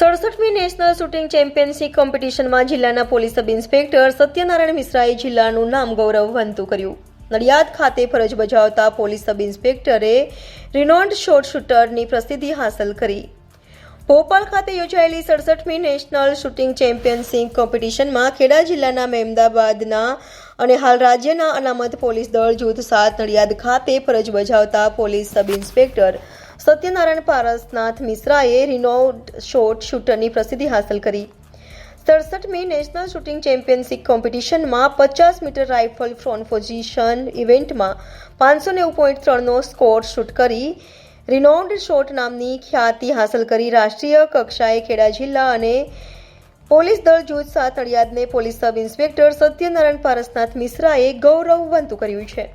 National shooting championship કોમ્પિટિશનમાં જિલ્લાના police sub inspector Satyanarayan મિશ્રાએ જિલ્લાનું નામ ગૌરવવંતું કર્યું. નડિયાદ ખાતે ફરજ બજાવતા પોલીસ સબ ઇન્સ્પેક્ટરે રિનોન્ડ શોર્ટ શૂટરની પ્રસિદ્ધિ હાંસલ કરી. ભોપાલ ખાતે યોજાયેલી સડસઠમી નેશનલ શૂટિંગ ચેમ્પિયનશિપ કોમ્પિટિશનમાં ખેડા જિલ્લાના મહેમદાબાદના અને હાલ રાજ્યના અનામત પોલીસ દળ જૂથ સાત, નડિયાદ ખાતે ફરજ બજાવતા police sub inspector Satyanarayan Parasnath મિશ્રાએ રિનોડ શોર્ટ શૂટરની પ્રસિદ્ધિ હાંસલ કરી. સડસઠમી નેશનલ શૂટિંગ ચેમ્પિયનશિપ કોમ્પિટિશનમાં પચાસ મીટર રાઇફલ ફ્રોન પોઝિશન ઇવેન્ટમાં પાંચસો નેવું પોઈન્ટ ત્રણનો સ્કોર શૂટ કરી રિનોન્ડ શોટ નામની ખ્યાતિ હાંસલ કરી. રાષ્ટ્રીય કક્ષાએ ખેડા જિલ્લા અને પોલીસ દળ જૂથ સાત નડિયાદને police sub inspector Satyanarayan Parasnath મિશ્રાએ ગૌરવવંતું કર્યું છે.